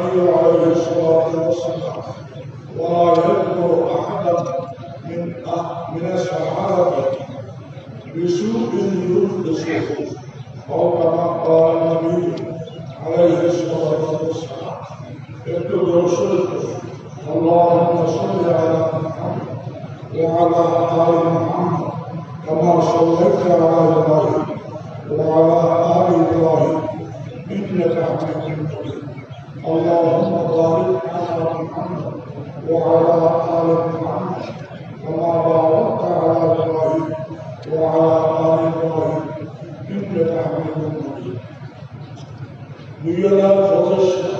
النبي عليه الصلاة والسلام. ولا يذكر احدا من من الصحابة بسوء يحدثه أو كما قال النبي عليه الصلاة والسلام. اكتب رسولك. اللهم صل على محمد وعلى آل محمد. We are not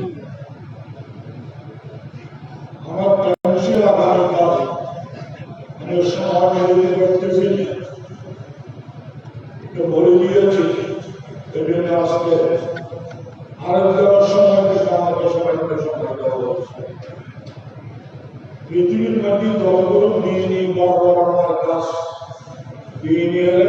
Dinheiro,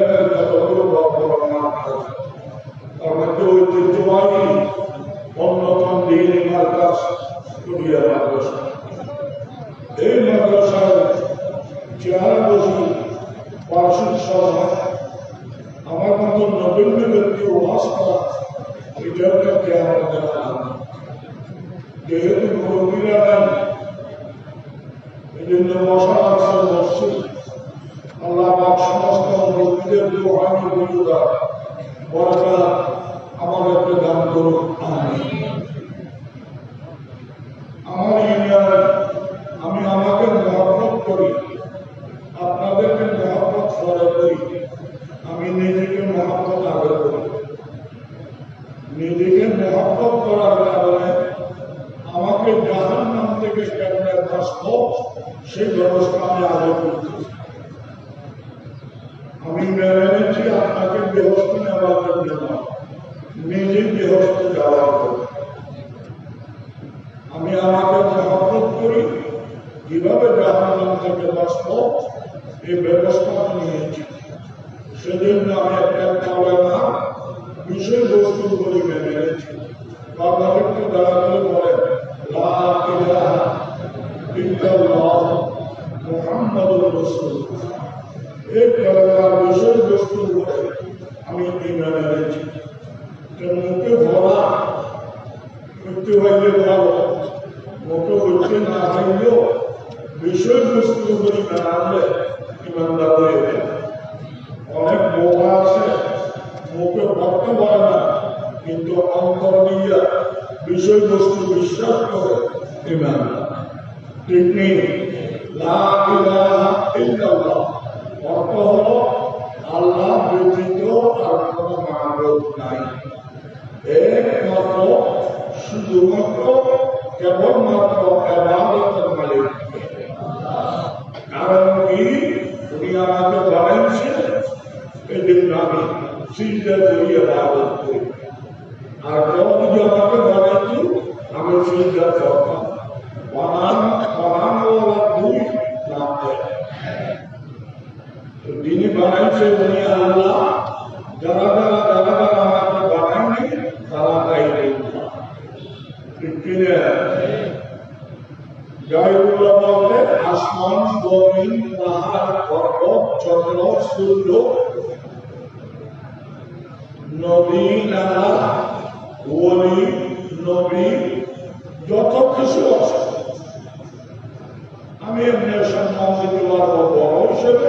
অর্থ হল আল্লাহ ব্যতীত আর কোন মানব নাই একমাত্র শুধুমাত্র কেবলমাত্র এবাদতের মালিক কারণ কি উনি আমাকে বানাইছেন এজন্য আমি চিন্তা করি এবাদত করি আর কেউ যদি আমাকে বানাইছি আমি চিন্তা করব নবী নানা ওলি নবী যত কিছু আছে। আমি এমনি সম্মান দিতে পারব বড় হিসেবে।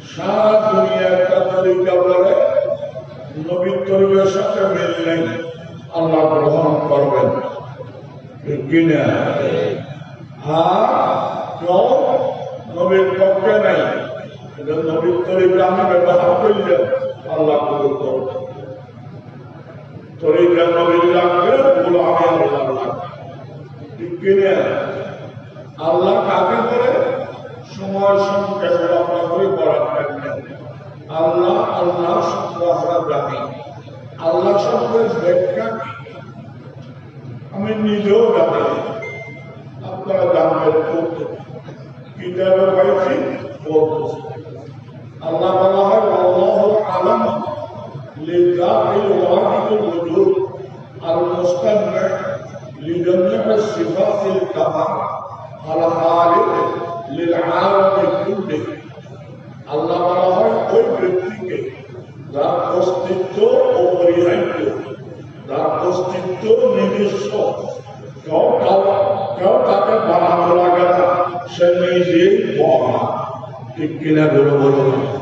সারা দুনিয়া একটা তরিকা বলে নবীর তরিকার সাথে মিল নেই। আল্লাহ গ্রহণ করবেন। কিনা আর কেউ? নবীর পক্ষে নাই। এটা নবীর তরিকা আমি ব্যবহার করলে আল্লাহ কবুল করবেন। তরিকা নবীর লাগবে ওগুলো আমি আল্লাহ লাগবে। আল্লাহ কাকে করে? সময় সংখ্যাগুলো আমরা করে বলার রাখবেন আল্লাহ আল্লাহ সম্পর্ক আল্লাহ সম্পর্কে ব্যাখ্যা আমি নিজেও জানি। আপনারা জানবেন বলতে। কিতাবে আল্লাহ বলা হয়, আল্লাহ আলম লিদাহিল ওয়াহিদুল ওজুদ আর মুস্তান্না লিজান্নাত সিফাতিল কামা আল্লাহ বলা হয়, ওই ব্যক্তিকে যার অস্তিত্ব অপরিহার্য যার অস্তিত্ব নিজস্ব, কেউ কাউ- তাকে বানানো লাগে না, সে নিজেই মহা ঠিক কিনা বলে বলো? আমি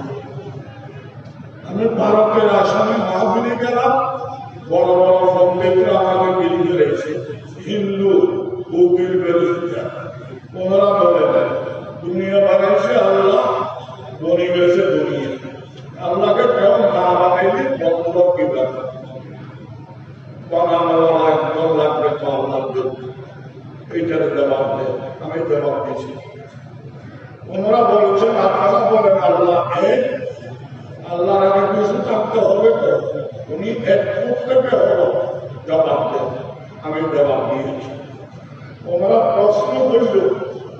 এইটার জবাব দেয় আমি জবাব দিয়েছি ওনারা বলেছেন আপনারা বলেন, আল্লাহ আল্লাহর আগে কিছু থাকতে হবে তো। উনি এক থেকে হলো জবাব দেন আমি জবাব দিয়েছি। ওনারা প্রশ্ন করল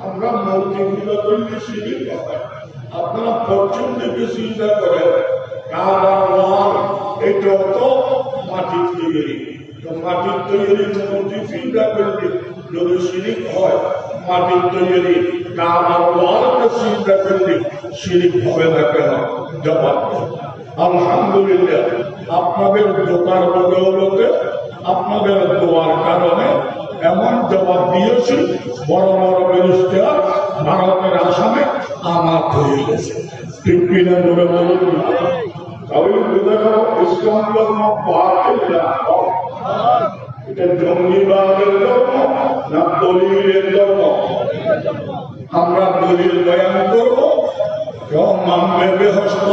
আমরা মূর্তি পূজা করলে সিঁড়ি কথা আপনারা পশ্চিম থেকে চিন্তা করেন ওয়াল এটা তো মাটির তৈরি মূর্তি চিন্তা করলে যদি সিঁড়ি হয় মাটির তৈরি কাবার ওয়ালকে চিন্তা করলে সিঁড়ি হবে না কেন? আলহামদুলিল্লাহ, আপনাদের দোকান বদৌলতে, আপনাদের দোয়ার কারণে এমন জবাব দিয়েছি, বড় বড় ব্যারিস্টার ভারতের আসামে আমার হয়ে গেছে। ঠিক কিনা বলে বলুন তাহলে বুঝে গেল ইসলাম ধর্ম বাতিল। এটা জঙ্গিবাদের ধর্ম না দলিলের ধর্ম আমরা দলিল বয়ান করব মানলে বেহস্ত,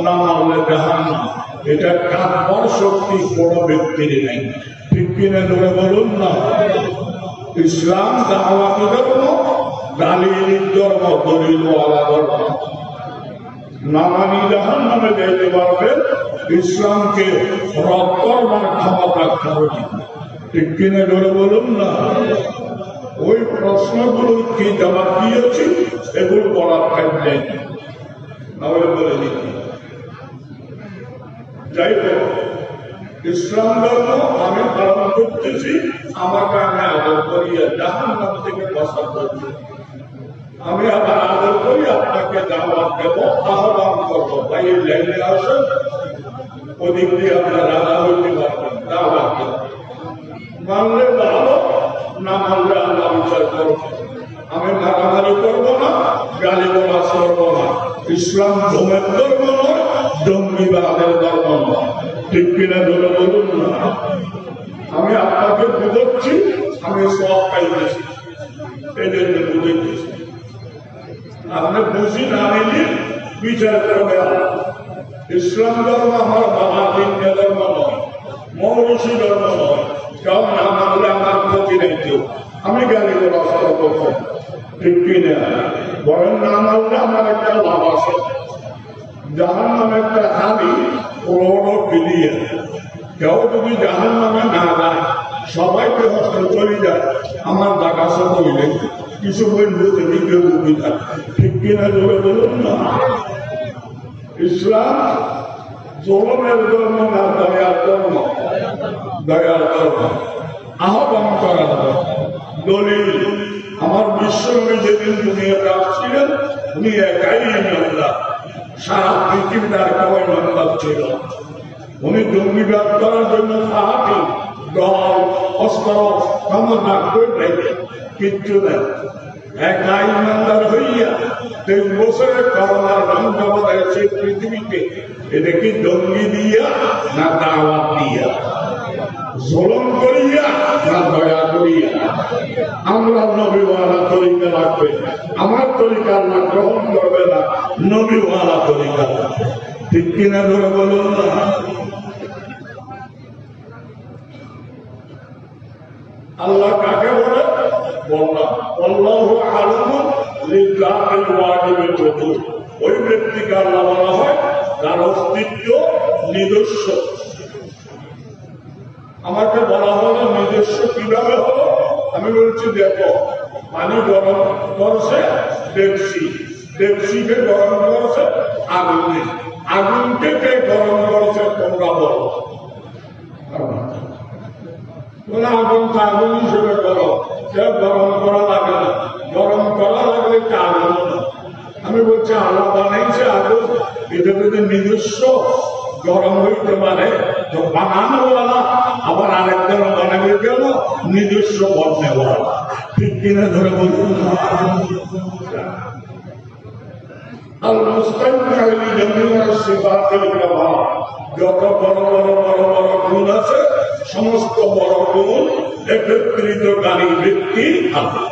না মানলে বেহান্ন। এটা কাঁদবার শক্তি, কোনো ব্যক্তির নেই। ঠিক কিনা ধরে বলুন না? ইসলাম, দাওয়াতি, ধর্ম, দালিলিক ধর্ম, দলিলওয়ালা ধর্ম। না মানি জাহান নামে যেতে পারবেন ইসলামকে করবার ক্ষমতা কারও নেই। ঠিক কিনা ধরে বলুন না? ওই প্রশ্নগুলো কি জবাব দিয়েছি এগুলো বলার থাকবে নাহলে বলে দিচ্ছি যাই হোক, ইসলাম ধর্ম আমি পালন করতেছি, আমাকে আমি আদর করিয়া জাহান নাম থেকে বসা করছি আমি আবার আদর করি, আপনাকে দাওয়াত দেব, আহ্বান করব। ভাই ওদিক দিয়ে আপনার রাজা হইতে ইসলাম ধর্ম আমার বাবা দিন্য ধর্ম নয় মৌরসি ধর্ম নয় না মানলে আমার ক্ষতি নেই কেউ। আমি গালি করে করব ঠিক কিনা? বলেন না মানলে আমার একটা লাভ আছে। জাহান নামে একটা হানি রোডও ক্লিয়ার কেউ যদি জাহান নামে না যায়, সবাইকে হস্ত চলে যায়। আমার জায়গা সব হইলে কিছু কেউ বুঝি ঠিক কিনা জোরে বলুন না? ইসলাম জলমের ধর্ম না, দয়ার ধর্ম দয়ার ধর্ম আহ্বান করার ধর্ম দলিল, আমার বিশ্বনবী যেদিন দুনিয়াতে আসছিলেন উনি একাই ইমানদার সারা পৃথিবীতে আর কেউ ইমানদার ছিল না। উনি জঙ্গিবাদ করার জন্য সাহায্য দল, অস্ত্র, ক্ষমতা, কিচ্ছু নেই। একা ইমানদার হইয়া তিন বছরে করোনার রঙ এসে পৃথিবীতে এটা কি জঙ্গি দিয়া না দাওয়াত দিয়া? জলম করিয়া না দয়া করিয়া? আমরা নবীওয়ালা তরিকা রাখবে আমার তরিকা না গ্রহণ করবে না। নবীওয়ালা তরিকা ঠিক কিনা ধরে বলুন না? আল্লাহ কাকে বলে? বললাম আল্লাহ আলম লিল্লাহিল ওয়াজিবিল ওজুদ ওই ব্যক্তিকে আল্লাহ বলা হয় তার অস্তিত্ব নিজস্ব। আমাকে বলা হলো, নিজস্ব কীভাবে হলো? আমি বলছি, দেখো, পানি গরম করছে ডেপসি ডেপসিকে গরম করছে আগুনে আগুনকে কে গরম করছে, তোমরা বলো। আগুন আগুন হিসেবে করো। সে গরম করা লাগে না। একটা আলাদা আমি বলছি আলাদা বানাইছে আরও এটা যদি নিজস্ব গরম হইতে পারে, তো বানানো বলা আবার আরেকজন বানাবে গেল নিজস্ব বর্ণে বলা ঠিক কিনা ধরে বলুন। সমস্ত বড় গুণ একত্রিত গাড়ি ব্যক্তি আছে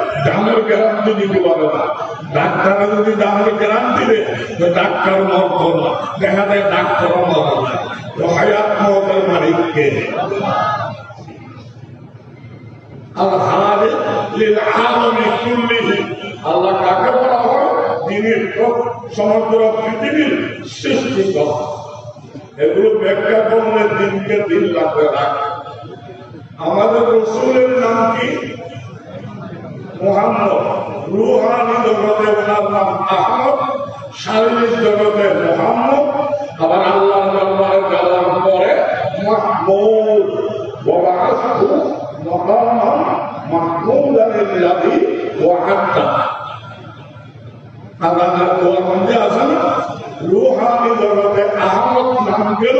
দামের গ্যারান্টি দিতে পারে না ডাক্তার যদি দামের গ্যারান্টি দেয় ডাক্তার মরতো না। দেখা যায় ডাক্তার মরা তো হায়াত মতের মালিককে। আর হারে আলমী এগুলো ব্যাখ্যা করলে দিনকে দিন লাগবে আমাদের রসুলের নাম কি? মোহাম্মদ রুহানি জগতে ওনার নাম আহমদ জগতে মোহাম্মদ, আবার আল্লাহ দরবারে যাওয়ার পরে মাহমুদ। ওয়াবাসহু মাকামান মাহমুদান আল্লাযী ওয়া'আদা আল্লাহ কোরআনে আছে রুহানি জগতে আহমদ নাম গেল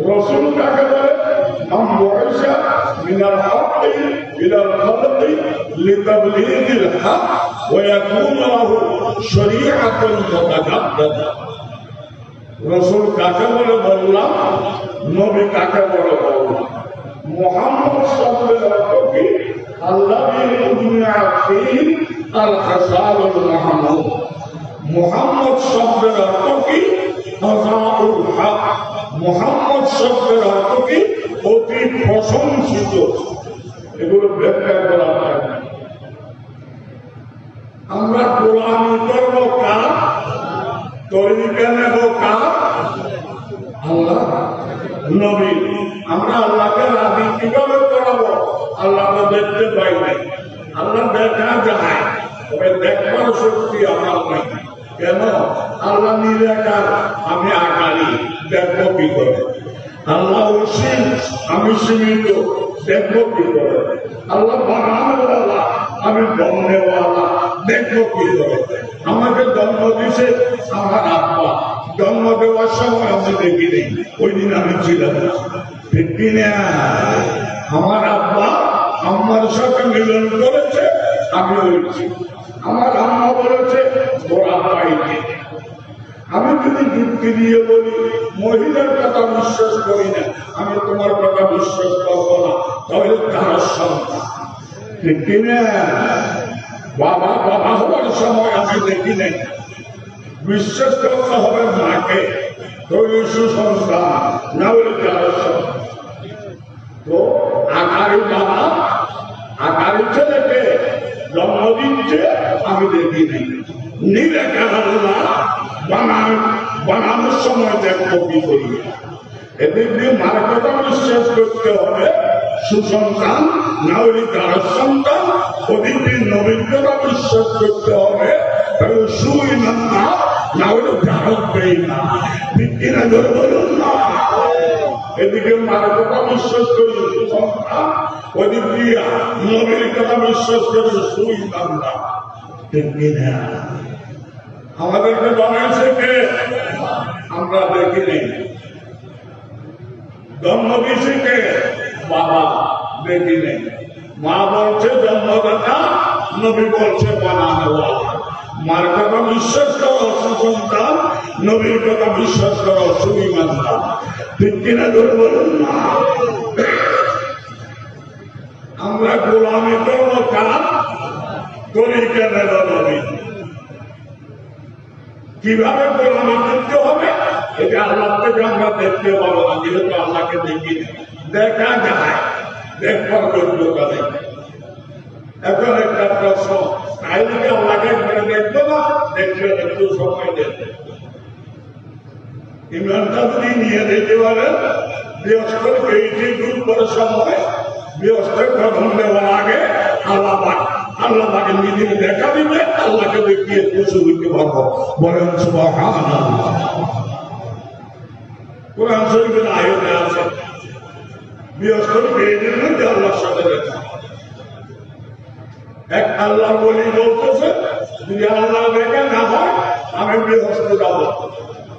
رسول কাকে বলে من بعث من الحق إلى الخلق لتبليغ الحق ويكون له شريعة متجددة রসুল কাকে বলে বললাম নবী কাকে বলে বললাম মোহাম্মদ শব্দের অর্থ কি আল্লাহ আল হাসানুল মাহমুদ মোহাম্মদ শব্দের অর্থ কি হাসানুল হক মোহাম্মদ শব্দের অর্থ কি? অতি প্রশংসিত। এগুলো ব্যাখ্যা করা হয়। আমরা গোলামি করব কার? তরিকা নেব কার? আল্লাহ। নবী। আমরা আল্লাহকে রাজি কীভাবে করাবো? আল্লাহ তো দেখতে পাই নাই। আল্লাহ দেখা যায়, তবে দেখবার শক্তি আমার নাই। কেন? আল্লাহ নিরাকার আমি আকারি দেখব কি করে আল্লাহ আমি সীমিত দেখব কি করে আল্লাহ বানানোওয়ালা আমি বন্যওয়ালা দেখব কি করে আমাকে জন্ম দিছে আমার আব্বা। জন্ম দেওয়ার সময় আমি দেখি নেই, ওই দিন আমি ছিলাম আমার আব্বা, আমার সাথে মিলন করেছে আমি বলছি আমার আম্মা বলেছে পাইতে আমি যদি যুক্তি দিয়ে বলি, মহিলার কথা বিশ্বাস করি না। আমি তোমার কথা বিশ্বাস করব না। তাহলে তার সন্তান? বাবা বাবা হওয়ার সময় আমি দেখি নাই। বিশ্বাস করতে হবে মাকে। তৈরি না হলে তার সন্তান? তো আকারি বাবা, আকারি ছেলেকে জন্ম দিচ্ছে, আমি দেখি নাই। নীলে কেরালা বানান, বানানোর সময় দেখব কি করি। এদিক দিয়ে মার কথা বিশ্বাস করতে হবে। সুসন্তান, না হলে তার সন্তান ওদিক নবীন কথা বিশ্বাস করতে হবে। সুই না না হলে ভারত পেই না। ঠিক কিনা ধরে বলুন না? এদিকে মার কথা বিশ্বাস করি সন্তান ওদিক দিয়ে নবীর কথা বিশ্বাস করে, সুই বান্দা ঠিক কিনা? আমাদেরকে বানাইছে কে? আমরা দেখি নেই জন্ম বাবা দেখি নেই মা বলছে জন্মদাতা, নবী বলছে বানানো মার কথা বিশ্বাস করো, সুসন্তান। নবীর কথা বিশ্বাস করো সুবিমানদান ঠিক কিনা ধরে বলুন না আমরা গোলামি করব কাজ করি? কেন নবী কীভাবে গোলামি করতে হবে? এটা আল্লাহ থেকে আমরা দেখতে পাবো না, যেহেতু আল্লাহকে দেখি দেখা যায়, দেখবার যোগ্যতা নেই। এখন একটা প্রশ্ন আল্লাহকে দেখব না দেখলে একটু সময় দেখবে ইমরানটা যদি নিয়ে দিতে পারেন দূর করে সময় বৃহস্পতি প্রথম দেওয়ার আগে আল্লাহ আল্লাহ পাকে নিজে দেখা দিবে, আল্লাহকে দেখিয়ে হইতে পারব। বলেন কোরআন শরীফের আয়তে আছে, বৃহস্পতি মধ্যে আল্লাহর সাথে দেখা। এক আল্লাহ বলি বলতেছে, যদি আল্লাহ দেখা না হয়, আমি বৃহস্পতি যাব।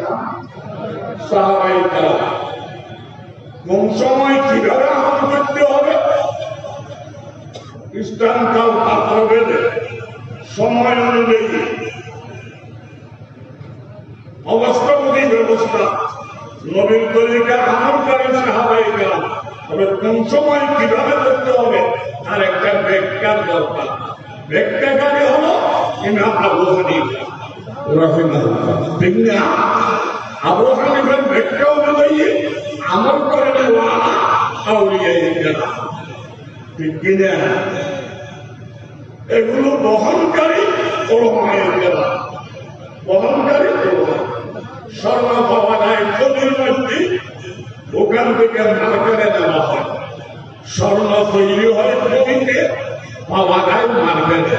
নাম সাহাবাই গ্রাম কোন সময় কীভাবে আমল করতে হবে? খ্রিস্টান কাল পাত্র বেঁধে সময় অনুযায়ী। অবস্থাপতি একটা ব্যাখ্যার দরকার। ব্যাখ্যাকারী হলো অনুযায়ী করে নেওয়া আউলিয়া গেলাম ঠিক কিনা এগুলো বহনকারী ওলমায়ের গেলাম বহনকারী ওলমা স্বর্ণ পাওয়া যায় ছবির মধ্যে ওখান থেকে মার্কেটে দেওয়া হয় স্বর্ণ তৈরি হয় পাওয়া যায় মার্কেটে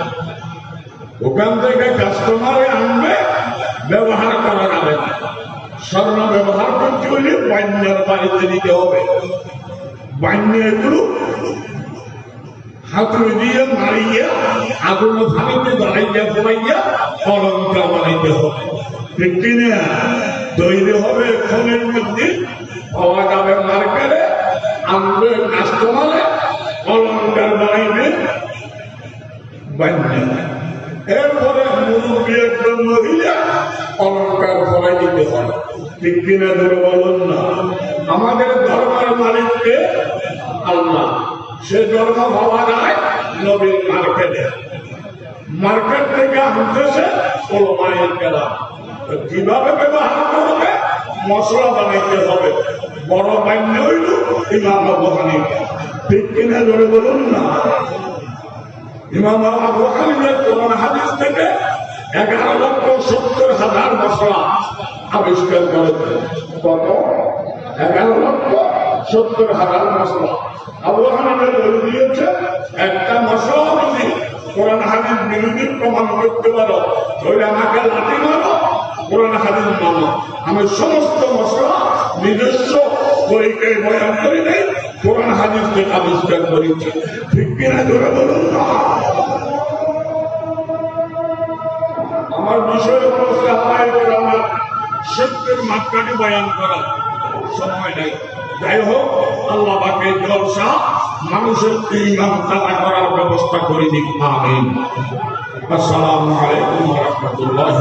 ওখান থেকে কাস্টমারে আনবে, ব্যবহার করা যাবে না স্বর্ণ ব্যবহার করতে হলে বান্যার বাড়িতে নিতে হবে। বান্য এগুলো হাতুড়ি দিয়ে মারিয়া, আগুন দাঁড়াইয়া ফলাইয়া অলঙ্কার বানাইতে হবে। তৈরি হবে ক্ষণের মধ্যে, পাওয়া যাবে মার্কেটে, আনবে কাস্টমারে অলঙ্কার বানাইবে বান্য। মহিলা, অলঙ্কার ফলাই দিতে হয়। ঠিক কিনা ধরে বলুন না? আমাদের ধর্মের মালিককে আল্লাহ। সে ধর্ম ভাবা যায় নবীর মার্কেটে। মার্কেট থেকে আনতেছে ওলো মায়ের গেলাম। কীভাবে ব্যবহার করবে? মশলা বানাইতে হবে। বড় বান্য হইল ইমাম আবু হানিফা। ঠিক কিনা ধরে বলুন না? ইমাম আবু হানিফার কোরআন হাদিস থেকে এগারো লক্ষ সত্তর হাজার মশলা আবিষ্কার করেছে। কত? এগারো লক্ষ সত্তর হাজার মশলা। আবু হানিফা বলে দিয়েছে, একটা মশলা যদি কোরআন হাদিস বিরোধী প্রমাণ করতে পারো। তাহলে আমাকে লাঠি মারো, কোরআন হাদিস মানো। আমি সমস্ত মশলা নিজস্ব তরিকায় বয়ান করি নাই কোরআন হাদিসকে আবিষ্কার করেছি। ঠিক কিনা ধরে বলুন আমার বিষয় হচ্ছে আমার সত্যের মাত্রাটি বয়ান করা সময় নেই। যাই হোক, আল্লাহ বাকে জলসা মানুষের ইমান তালা করার ব্যবস্থা করে দিক। আমিন। আসসালামু আলাইকুম রহমতুল্লাহ